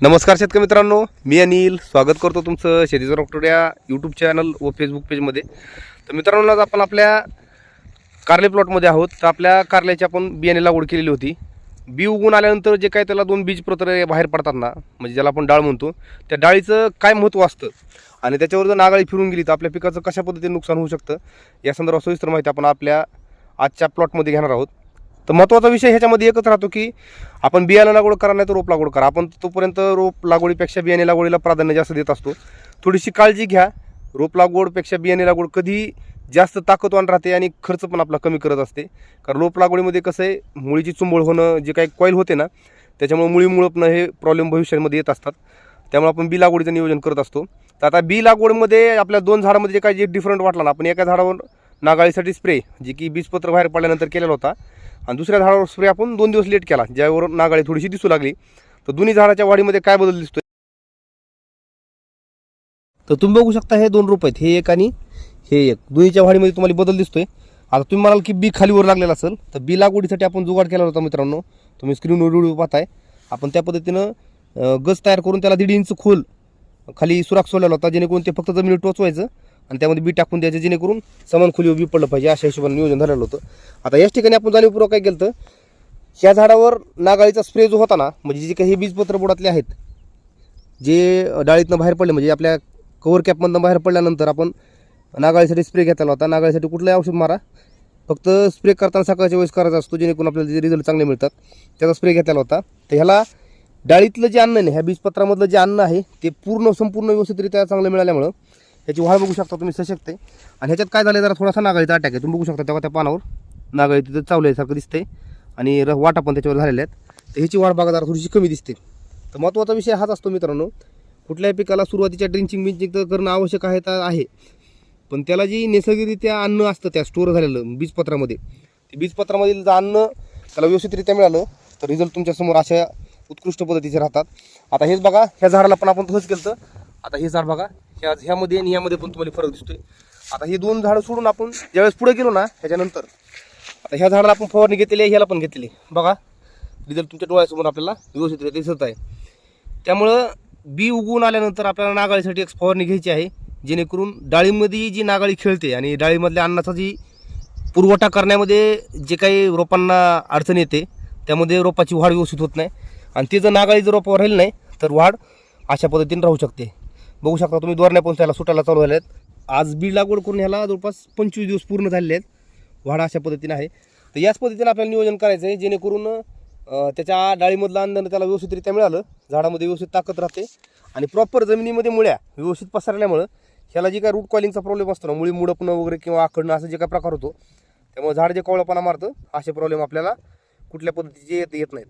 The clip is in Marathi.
नमस्कार शेतकरी मित्रांनो मी अनिल. स्वागत करतो तुमचं शेतीचं डॉक्टर या यूट्यूब चॅनल व फेसबुक पेजमध्ये तर मित्रांनो आज आपण आपल्या कारले प्लॉटमध्ये आहोत. तर आपल्या कारल्याची आपण बियाणे लागवड केलेली होती. बी उगून आल्यानंतर जे काय त्याला दोन बीज प्रत्र बाहेर पडतात ना म्हणजे ज्याला आपण डाळ म्हणतो त्या डाळीचं काय महत्त्व असतं? आणि त्याच्यावर जर नागाळी फिरून गेली तर आपल्या पिकाचं कशा पद्धतीने नुकसान होऊ शकतं? या संदर्भात सविस्तर माहिती आपण आपल्या आजच्या प्लॉटमध्ये घेणार आहोत. तर महत्त्वाचा विषय ह्याच्यामध्ये एकच राहतो की आपण बियाणं लागवड करा नाही तर रोप लागवड करा. आपण तोपर्यंत रोप लागवडीपेक्षा बियाणे लागवडीला प्राधान्य जास्त देत असतो. थोडीशी काळजी घ्या. रोप लागवडपेक्षा बियाणे लागवड कधी जास्त ताकदवान राहते आणि खर्च पण आपला कमी करत असते. कारण रोप लागवडीमध्ये कसं आहे मुळीची चुंबळ होणं जे काही कॉईल होते ना त्याच्यामुळे मुळी मुळपणं हे प्रॉब्लेम भविष्यामध्ये येत असतात. त्यामुळे आपण बी लागवडीचं नियोजन करत असतो. तर आता बी लागवडमध्ये आपल्या दोन झाडामध्ये जे काही जे डिफरंट वाटला ना आपण एका झाडावर नागाळीसाठी स्प्रे जे की बीजपत्र बाहेर पडल्यानंतर केलेला होता. आणि दुसऱ्या झाडावर स्प्रे आपण दोन दिवस लेट केला ज्यावर नागाळी थोडीशी दिसू लागली. तर दोन्ही झाडाच्या वाढीमध्ये काय बदल दिसतोय? तर तुम्ही बघू शकता हे दोन रोप आहेत हे एक आणि हे एक. दोन्हीच्या वाढीमध्ये तुम्हाला बदल दिसतोय. आता तुम्ही म्हणाल की बी खालीवर लागलेला असेल तर बी लागवडीसाठी आपण जुगाड केला होता मित्रांनो. तुम्ही स्क्रीनवर व्हिडिओ पाहताय. आपण त्या पद्धतीनं गज तयार करून त्याला दीड इंच खोल खाली सुराख सोडलेला होता जेणेकरून ते फक्त जमिनीवर टोचवायचं. आणि त्यामध्ये बी टाकून द्यायचं जेणेकरून समान खोलीवर बी पडलं पाहिजे अशा हिशोबाने नियोजन झालेलं होतं. आता याच ठिकाणी आपण जाणीवपूर्वक काय केलं तर ह्या झाडावर नागाळीचा स्प्रे जो होता ना म्हणजे जे काही हे बीजपत्र बुडातले आहेत जे डाळीतनं बाहेर पडले म्हणजे आपल्या कवर कॅपमधनं बाहेर पडल्यानंतर आपण नागाळीसाठी स्प्रे घेतलेला होता. नागाळीसाठी कुठलंही औषध मारा फक्त स्प्रे करताना सकाळच्या वेळेस करायचा असतो जेणेकरून आपल्याला जे रिझल्ट चांगले मिळतात त्याचा स्प्रे घेतलेला होता. तर ह्याला डाळीतलं जे अन्न आहे ह्या बीजपत्रामधलं जे अन्न आहे ते पूर्ण संपूर्ण व्यवस्थितरित्या चांगलं मिळाल्यामुळं ह्याची वाढ बघू शकता तुम्ही सशक्त आहे. आणि ह्याच्यात काय झालं जरा थोडासा नागाळीचा अटॅक आहे. तुम्ही बघू शकता तेव्हा त्या पानावर नागाळी तिथं चावल्यासारखं दिसतंय. आणि र- वाटा पण त्याच्यावर झालेल्या आहेत. तर ह्याची वाढ बघा जरा थोडीशी कमी दिसते. तर महत्त्वाचा विषय हाच असतो मित्रांनो कुठल्याही पिकाला सुरुवातीच्या ड्रिंचिंग बिंचिंग तर करणं आवश्यक आहे तर आहे. पण त्याला जी नैसर्गिकरित्या अन्न असतं त्या स्टोअर झालेलं बीजपत्रामध्ये ते बीजपत्रामधील जर अन्न त्याला व्यवस्थितरित्या मिळालं तर रिझल्ट तुमच्यासमोर अशा उत्कृष्ट पद्धतीचे राहतात. आता हेच बघा ह्या झाडाला पण आपण तसंच केलं आता हे झाड बघा ह्या ह्यामध्ये आणि ह्यामध्ये पण तुम्हाला फरक दिसतोय. आता हे दोन झाडं सोडून आपण ज्यावेळेस पुढे गेलो ना ह्याच्यानंतर. आता ह्या झाडाला आपण फवारणी घेतलेली आहे ह्याला पण घेतलेली बघा रिझल्ट तुमच्या डोळ्यासमोर आपल्याला व्यवस्थित दिसत आहे. त्यामुळं बी उगवून आल्यानंतर आपल्याला नागाळीसाठी एक फवारणी घ्यायची आहे जेणेकरून डाळीमध्ये जी नागाळी खेळते आणि डाळीमधल्या अन्नाचा जी पुरवठा करण्यामध्ये जे काही रोपांना अडचण येते त्यामध्ये रोपाची वाढ व्यवस्थित होत नाही. आणि ते जर नागाळी जर रोपावर राहील नाही तर वाढ अशा पद्धतीने राहू शकते. बघू शकता तुम्ही दोरण्या पण त्याला सुटायला चालू झाल्या आहेत आज बीड लागवड करून ह्याला जवळपास पंचवीस दिवस पूर्ण झालेले आहेत. वाढ अशा पद्धतीने आहे. तर याच पद्धतीने आपल्याला नियोजन करायचं आहे जेणेकरून त्याच्या डाळीमधलं अन्न त्याला व्यवस्थितरित्या मिळालं झाडामध्ये व्यवस्थित ताकद राहते. आणि प्रॉपर जमिनीमध्ये मुळ्या व्यवस्थित पसरल्यामुळं ह्याला जे काय रूट कॉलिंगचा प्रॉब्लेम असतो ना मुळी मुडपणं वगैरे किंवा आखडणं असं जे काय प्रकार होतो त्यामुळे झाड जे कवळपणा मारतं असे प्रॉब्लेम आपल्याला कुठल्या पद्धतीचे येत येत नाहीत.